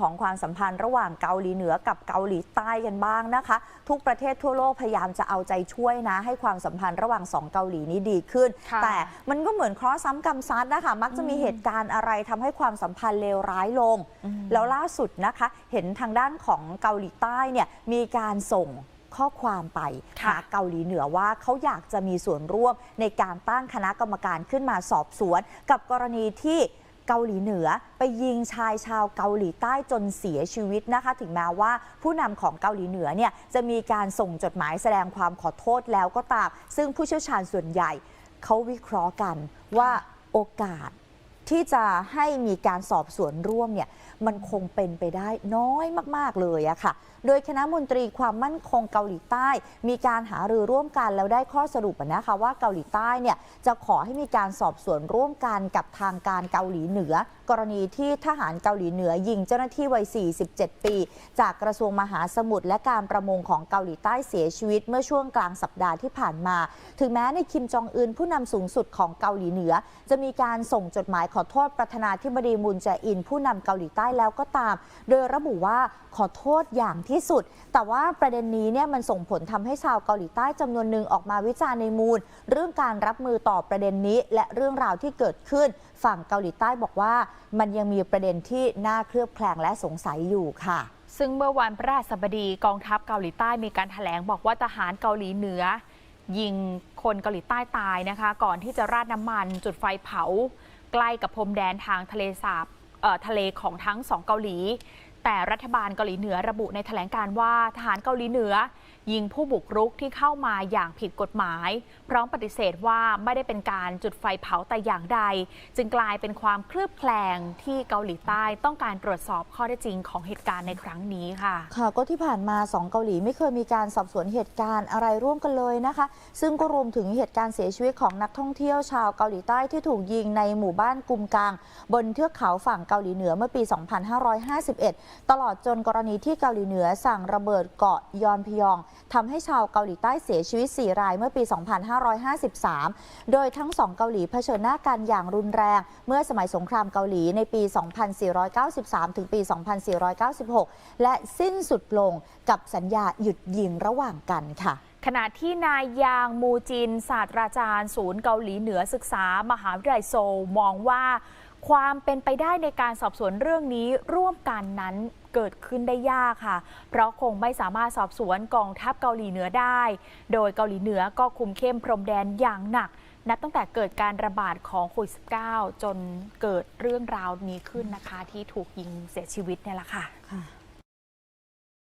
ของความสัมพันธ์ระหว่างเกาหลีเหนือกับเกาหลีใต้กันบ้างนะคะ ทุกประเทศทั่วโลกพยายามจะเอาใจช่วยนะ ให้ความสัมพันธ์ระหว่างสองเกาหลีนี้ดีขึ้นค่ะแต่มันก็เหมือนเคราะห์ซ้ำกรรมซัดนะคะมักจะมีเหตุการณ์อะไรทำให้ความสัมพันธ์เลวร้ายลง แล้วล่าสุดนะคะ เห็นทางด้านของเกาหลีใต้เนี่ยมีการส่งข้อความไปค่ะหาเกาหลีเหนือว่าเขาอยากจะมีส่วนร่วมในการตั้งคณะกรรมการขึ้นมาสอบสวน กับกรณีที่ เกาหลีเหนือ ไปยิงชายชาวเกาหลีใต้จนเสียชีวิตนะคะ ถึงแม้ว่าผู้นำของเกาหลีเหนือเนี่ยจะมีการส่งจดหมายแสดงความขอโทษแล้วก็ตาม ซึ่งผู้เชี่ยวชาญส่วนใหญ่เขาวิเคราะห์กันว่าโอกาส ที่จะให้มีการสอบสวนร่วมเนี่ยมันคงเป็นไปได้น้อยมาก ๆ เลยอะค่ะ โดยคณะมนตรีความมั่นคงเกาหลีใต้ มีการหารือร่วมกันแล้วได้ข้อสรุปนะคะว่าเกาหลีใต้เนี่ยจะขอให้มีการสอบสวนร่วมกันกับทางการเกาหลีเหนือ กรณีที่ทหารเกาหลีเหนือยิงเจ้าหน้าที่วัย 47 ปี จากกระทรวงมหาสมุทรและการประมงของเกาหลีใต้เสียชีวิต เมื่อช่วงกลางสัปดาห์ที่ผ่านมา ถึงแม้ในคิมจองอึนผู้นำสูงสุดของเกาหลีเหนือ จะมีการส่งจดหมายขอโทษประธานาธิบดีมุนแจอิน ผู้นำเกาหลีใต้แล้วก็ตาม โดยระบุว่าขอโทษอย่างที่สุด แต่ว่าประเด็นนี้เนี่ยมันส่งผลทำให้ชาวเกาหลีใต้จำนวนหนึ่งออกมาวิจารณ์ในมูล เรื่องการรับมือต่อประเด็นนี้ และเรื่องราวที่เกิดขึ้น ฝั่งเกาหลีใต้บอกว่า มันยังมีประเด็นที่น่าเคลือบแคลงและสงสัยอยู่ค่ะซึ่งเมื่อวันพระราชบดีกองทัพเกาหลีใต้มีการถแถลงบอกว่าทหารเกาหลีเหนือ ยิงคนเกาหลีใต้ตายนะคะ ก่อนที่จะราดน้ำมันจุดไฟเผา ใกล้กับพรมแดนทางทะเลสาบทะเลของทั้งสองเกาหลี แต่รัฐบาลเกาหลีเหนือระบุในแถลงการว่าทหารเกาหลีเหนือ ยิงผู้บุกรุกที่เข้ามาอย่างผิดกฎหมาย พร้อมปฏิเสธว่าไม่ได้เป็นการจุดไฟเผาแต่อย่างใด จึงกลายเป็นความเคลือบแคลงที่เกาหลีใต้ต้องการตรวจสอบข้อเท็จจริงของเหตุการณ์ในครั้งนี้ค่ะ ค่ะก็ที่ผ่านมาสองเกาหลีไม่เคยมีการสอบสวนเหตุการณ์อะไรร่วมกันเลยนะคะ ซึ่งก็รวมถึงเหตุการณ์เสียชีวิตของนักท่องเที่ยวชาวเกาหลีใต้ที่ถูกยิงในหมู่บ้านกุมกังบนเทือกเขาฝั่งเกาหลีเหนือเมื่อปี 2551ตลอดจนกรณีที่เกาหลีเหนือสั่งระเบิดเกาะยอนพยองทำให้ชาวเกาหลีใต้เสียชีวิต 4 รายเมื่อปี 2553 โดยทั้งสองเกาหลีเผชิญหน้ากันอย่างรุนแรง เมื่อสมัยสงครามเกาหลีในปี 2493 ถึงปี 2496 และสิ้นสุดลงกับสัญญาหยุดยิงระหว่างกันค่ะขณะที่นายยางมูจินศาสตราจารย์ ศูนย์เกาหลีเหนือศึกษา มหาวิทยาลัยโซลมองว่า ความเป็นไปได้ในการสอบสวนเรื่องนี้ร่วมกันนั้นเกิดขึ้นได้ยากค่ะ เพราะคงไม่สามารถสอบสวนกองทัพเกาหลีเหนือได้ โดยเกาหลีเหนือก็คุมเข้มพรมแดนอย่างหนัก นับตั้งแต่เกิดการระบาดของโควิด -19 จนเกิดเรื่องราวนี้ขึ้นนะคะ ที่ถูกยิงเสียชีวิตเนี่ยแหละค่ะ